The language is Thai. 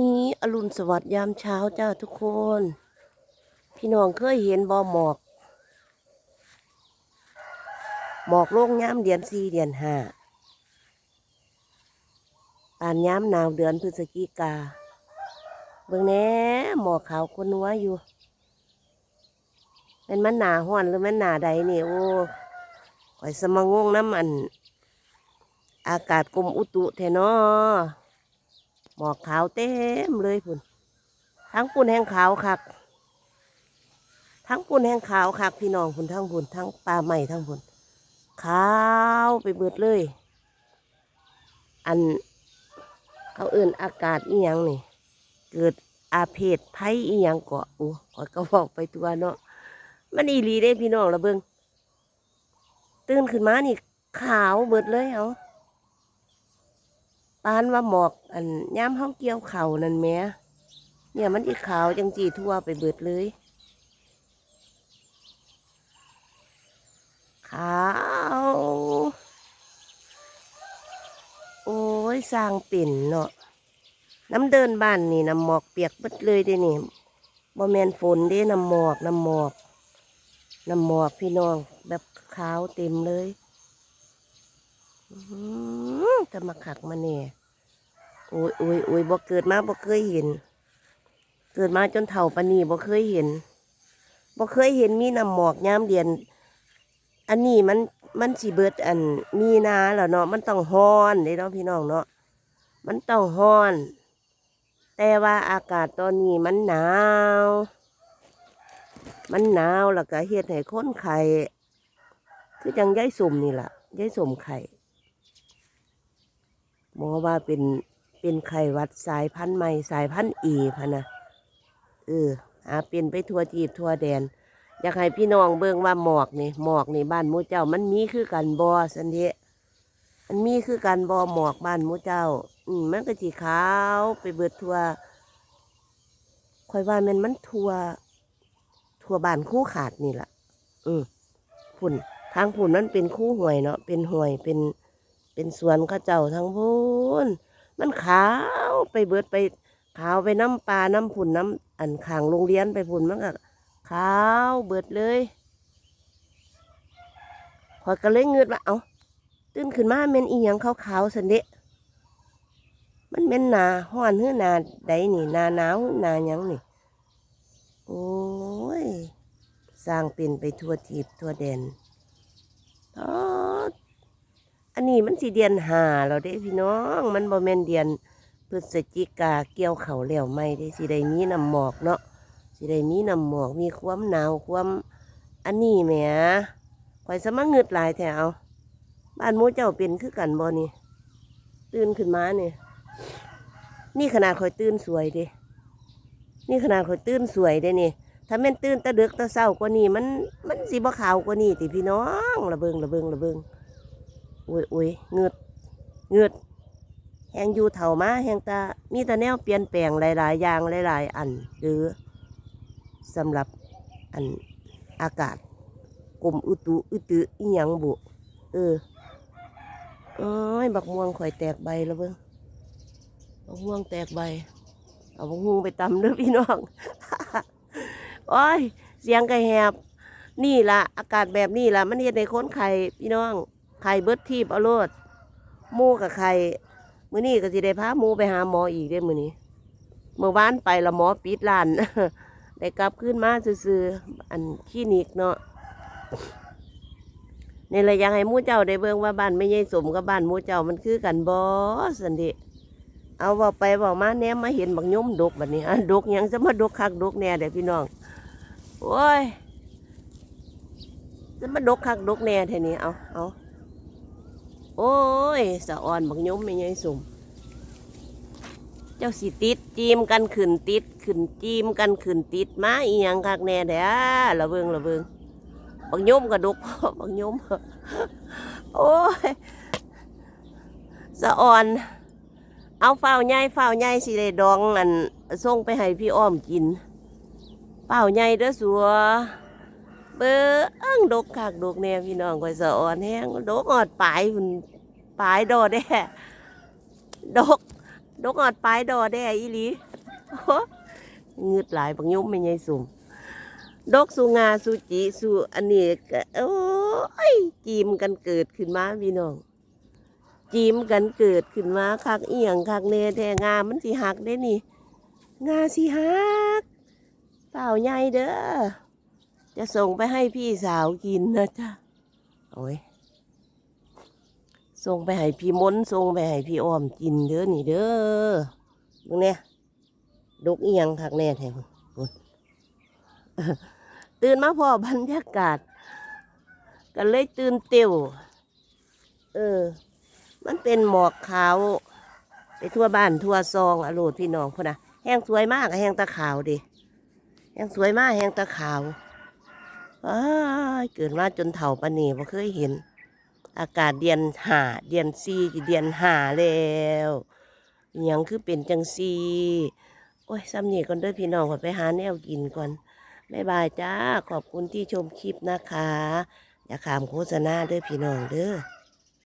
มีอรุณสวัสดิ์ยามเช้าจ้าทุกคน พี่น้องเคยเห็นบ่หมอก หมอกโล่งย้ำเดือนสี่เดือนห้าปานย้ำหนาวเดือนพฤศจิกา เบิ่งแหน่หมอกขาวคนนัวอยู่เป็นมันหนาห้อนหรือมันหนาใดนี่โอ้ข่อยสมางงน้ำอัน อากาศกรมอุตุแทนอ หมอกขาวเต็มเลยพุ่นทั้งปุ่นแห้งขาวคักทั้งปุ่นแห้งขาวคักพี่น้องพุ่นทั้งพุ่นทั้งปลาใหม่ทั้งพุ่นขาวไปเบิดเลย อันเขาเอื่นอากาศอีหยังนี่ เกิดอาเพศภัยอีหยังเกาะโอ้ขอยก็บอกไปตัวเนาะมันอีหลีได้พี่น้องละเบิงตื่นขึ้นมานี่ขาวเบิดเลยเอา ปานว่าหมอกอันย้ำห้องเกี่ยวเข่านั่นแม่เนี่ยมันอีขาวจังจีทั่วไปเบิดเลย ขาว โอ้ยสร้างปิ่นเนาะน้ำเดินบ้านนี่น้ำหมอกเปียกเบิดเลยเด้นี่บ่แมนฝนเด้น้ำหมอกน้ำหมอกน้ำหมอกพี่น้อง แบบขาวเต็มเลยอื้อหือจะมาขักมาเนี่ย โอ้ยโอ้ยโอ้ยบ่เกิดมาบ่เคยเห็น เกิดมาจนเฒ่าปานนี้บ่เคยเห็นบ่เคยเห็นมีน้ำหมอกยามเดือนอันนี้มันมันสิเบิดอันมีนาแล้วเนาะมันต้องฮ้อนเด้เนาะพี่น้องเนาะมันต้องฮ้อน แต่ว่าอากาศตอนนี้มันหนาว มันหนาวแล้วก็เฮ็ดให้คนไข้คือจังยายสมนี่ล่ะยายสมไข่หมอว่าเป็น เป็นไข้หวัดสายพันธุ์ใหม่สายพันธุ์อีพะนะเอออาเป็นไปทั่วจีบทั่วแดน อยากให้พี่น้องเบิ่งว่าหมอกนี่หมอกนี่บ้านมูเจ้า มันมีคือกันบอสันเดะมันมีคือกันบอหมอกบ้านมูเจ้า อืมมันก็สีขาวไปเบิดทั่วคอยว่ามันมันทั่วทั่วบ้านคู่ขาดนี่แหละอืมพุ่นทางพุ่นมันเป็นคู่ห่วยเนาะเป็นห่วยเป็นเป็นสวนข้าเจ้าทั้งพุ่น มันขาวไปเบิดไปขาวไปน้ำปลาน้ำพุ่นน้ำอันขางโรงเรียนไปพุ่นมันก็ขาวเบิดเลยพอยก็เลยเงืดว่าเอาตื่นขึ้นมาเม็นอีหยังขาวๆสันเดะมันเป็นนาห้อนหรือนาใดนี่นาหนาวนาหยังนี่ โอ้ย สร้างเป็นไปทั่วทีบทั่วแดนทอ อันนี้มันสีเดียนหาเราได้พี่น้อง มันบ่แมนเดียนพฤศจิกาเกี่ยวเขาวแล้วไม่ได้สิได้มีน้ำหมอกเนาะสิได้มีน้ำหมอกมีความหนาวความอันนี้แหมข่อยสมังเงืดหลายแถวบ้านมูเจ้าเป็นคือกันบ่นี่ตื่นขึ้นมาเนี่ยนี่ขนาดข่อยตื่นสวยเด้นี่ขนาดข่อยตื่นสวยเด้นี่ถ้าแม่นตื่นตะดึกตะเศร้ากว่านี้มันมันสีบ่ขาวกว่านี้ติพี่น้องระเบิงระเบิงระเบิง อ้ยโอ้ยเงืดเงืดแหงอยู่เถ่ามาแหงตา มีแต่แนวเปลี่ยนแปลงหลายๆอย่างหลายๆ อัน หรือสำหรับอันอากาศกลมอุตุอุตุอีหยังบุ เออเอ้ยบักม่วงข่อยแตกใบแล้วเบิ่งบักม่วงแตกใบ เอาบักฮุงไปตำเด้อพี่น้องโอ้ยเสียงกระแหบนี่ละอากาศแบบนี้ละมันเฮ็ดในคนไข่พี่น้อง ไข่เบิดทีบเอาโลดหมูกับไข่มื้อนี้ก็สิได้พาหมูไปหาหมออีกเด้มื้อนี้เมื่อวานไปละหมอปิดร้านได้กลับขึ้นมาซื่อๆอันคลินิกเนาะนี่แหละอยากให้หมูเจ้าได้เบิ่งว่าบ้านไม่ใหญ่สมกับบ้านหมูเจ้ามันคือกันบ่สันดะเอาบอกไปบอกมาแนมมาเห็นบักยมดกแบบนี้อะดกยังจะมาดกคักดกแน่เด้อพี่น้องโอ้ยจะมาดกคักดกแน่เท่นี้เอาเอา โอ้ยสะอ่อนบักยมไม่ไงสุ่มเจ้าสิติดจีมกันขึ้นติดขึ้นจีมกันขึ้นติดมาอีหยังคักแน่เด้อระเบิงระเบิงบักยมก็ดกบักยมโอ้ยสะอ่อน เอาเฝ้าใหญ่เฝ้าใหญ่สิได้ดองอันส่งไปให้พี่อ้อมกินเฝ้าใหญ่เด้อสัว เบิ้งดกคักดกแน่พี่น้องก้อยสะอ่อนแห้งดกออดปลายพุ่นปลายดอแด้ดก ดกออดปลายดอแด้อีหลีเงืดหลายบักยุ้มไม่ใช่สุ่มดกสุงาสุจิสุอันนี้ก็โอ้ยจีมกันเกิดขึ้นมาพี่น้องจีมกันเกิดขึ้นมาคักเอียงคักเนแท้งามันสิหักได้นี่ งาสิหักเปล่าใหญ่เด้อ จะส่งไปให้พี่สาวกินนะจ๊ะโอ้ยส่งไปให้พี่มนส่งไปให้พี่อ้อมกินเด้อนี่เด้อมึงเนี่ยดกเอียงคักแน่แท้มึงพุ่นตื่นมาพอบรรยากาศก็เลยตื่นเตียวเออ มันเป็นหมอกขาว ไปทั่วบ้านทั่วซองอะโหลดพี่น้องพุ่นนะแห้งสวยมากแห้งตะขาวดิแห้งสวยมากแห้งตะขาวอ้าย เกิดมาจนเถ่าปานนีบ่เคยเห็น อากาศเดือนหาเดือนซีเดือนหาแล้วอิหยังคือเป็นจังซีโอ้ยซ้ำนี่ก่อนเด้อพี่น้องก่อนไปหาแนวกินก่อนบ๊ายบายจ้า ขอบคุณที่ชมคลิปนะคะ อย่าขามโฆษณาเด้อพี่น้องเด้อ